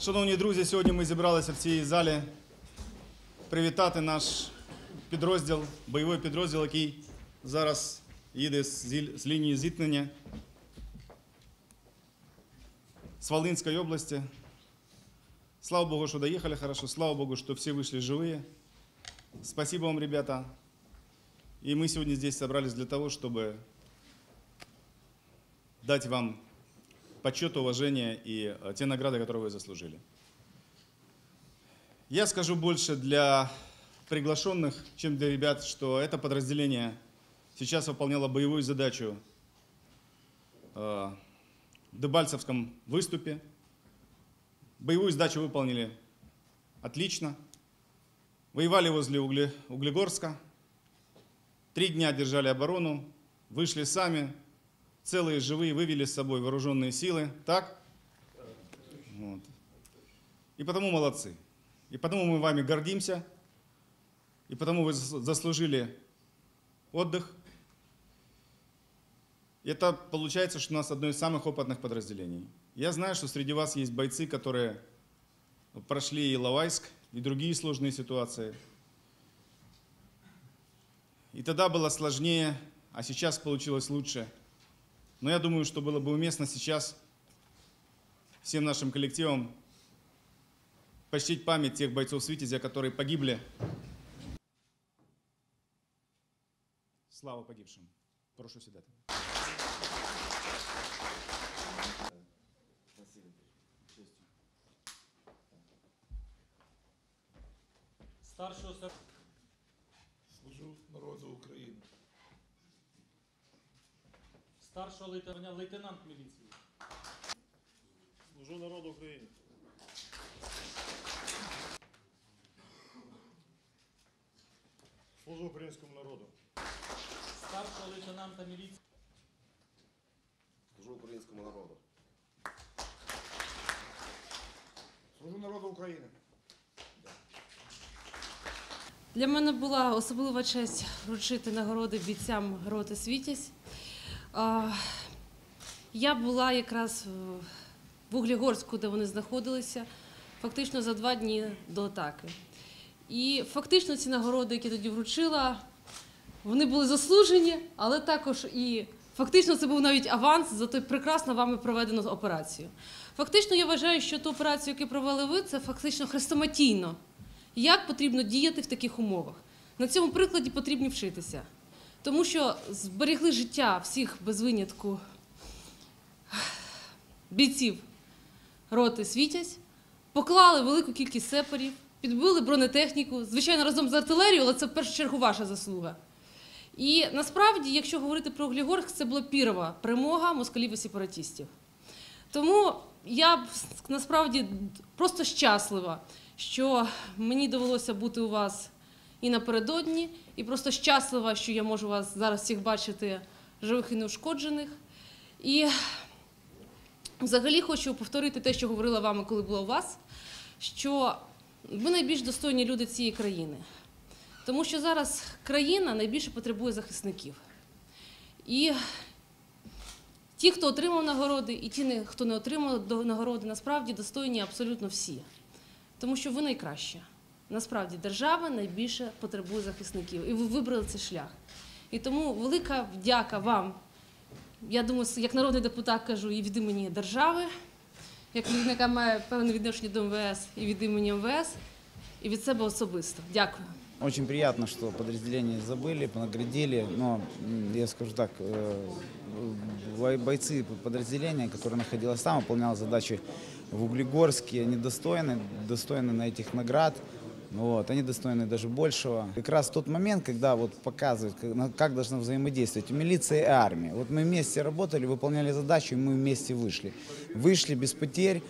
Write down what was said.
Шановні друзі, сьогодні ми зібралися в цій залі привітати наш підрозділ, бойовий підрозділ, який зараз їде з зіль- з лінії зіткнення з Волинської області. Слава Богу, что доехали хорошо, слава Богу, что все вышли живые. Спасибо вам, ребята. И мы сегодня здесь собрались для того, чтобы дать вам почет, уважение и э, те награды, которые вы заслужили. Я скажу больше для приглашенных, чем для ребят, что это подразделение сейчас выполняло боевую задачу э, в Дебальцевском выступе. Боевую задачу выполнили отлично. Воевали возле Угле- Углегорска. Три дня держали оборону, вышли сами, целые, живые, вывели с собой вооруженные силы. Так? Вот. И потому молодцы. И потому мы вами гордимся. И потому вы зас- заслужили отдых. Это получается, что у нас одно из самых опытных подразделений. Я знаю, что среди вас есть бойцы, которые прошли и Лавайск, и другие сложные ситуации. И тогда было сложнее, а сейчас получилось лучше. Но я думаю, что было бы уместно сейчас всем нашим коллективам почтить память тех бойцов Свитязя, которые погибли. Слава погибшим. Прошу сюда. Старшого. Служу народу України. Старшого лейтенанта, лейтенант міліції. Служу народу України. Служу українському народу. Старшого лейтенанта міліції. Служу українському народу. Служу народу України. Для мене була особлива честь вручити нагороди бійцям роти Світязь. Я була якраз в Углігорську, де вони знаходилися, фактично за два дні до атаки. І фактично ці нагороди, які тоді вручила, вони були заслужені, але також і фактично це був навіть аванс за той прекрасно вами проведену операцію. Фактично, я вважаю, що ту операцію, яку провели ви, це фактично хрестоматійно як потрібно діяти в таких умовах. На цьому прикладі потрібно вчитися, тому що зберегли життя всіх без винятку бійців роти Світязь, поклали велику кількість сепарів, підбили бронетехніку, звичайно, разом з артилерією, але це в першу чергу ваша заслуга. І насправді, якщо говорити про Глігорськ, це була пірова перемога москалів і сепаратістів. Тому я насправді просто щаслива, що мені довелося бути у вас і напередодні, і просто щаслива, що я можу вас зараз всіх бачити живих і неушкоджених. І взагалі хочу повторити те, що говорила вами, коли була у вас, що ви найбільш достойні люди цієї країни. Тому що зараз країна найбільше потребує захисників. І Ті, хто отримав нагороди, і ті, хто не отримав нагороди, насправді достойні абсолютно всі. Тому що ви найкраща. Насправді держава найбільше потребує захисників. І ви вибрали цей шлях. І тому велика вдяка вам. Я думаю, як народний депутат кажу, і від імені держави, як людина, яка має певне відношення до МВС, і від імені МВС, і від себе особисто. Дякую. Очень приятно, что подразделение забыли, понаградили, но м, я скажу так, э, бой- бойцы подразделения, которые находилось там, выполняли задачи в Углегорске, они достойны, достойны на этих наград. Вот, они достойны даже большего. Как раз тот момент, когда вот показывают, как, на- как должна взаимодействовать милиция и армия. Вот мы вместе работали, выполняли задачу, и мы вместе вышли. Вышли без потерь.